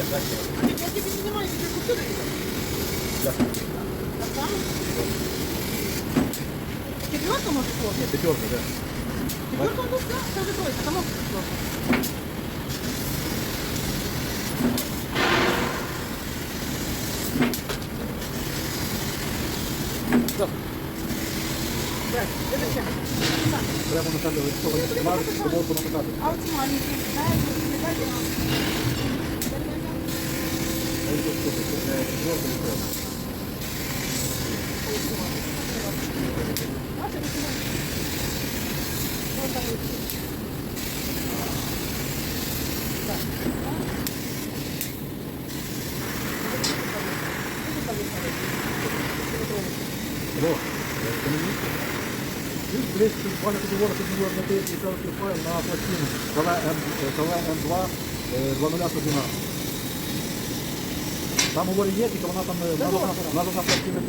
Я тебе не понимаю, тебе купили. Дякую. Так само? Четверка может быть? Ні, п'ятерка, да. Четверка, ну да, это же тройка, это может быть четверка. Так, Да, это чем? Прямо на тебе листовий смажити, футболку намотати. А вот маленький, да, Десь буквально підговорив, що на тисячі на пластину КВ М2 2011. Там говорить є, тільки вона там, е, вона должна- вона вона, пластина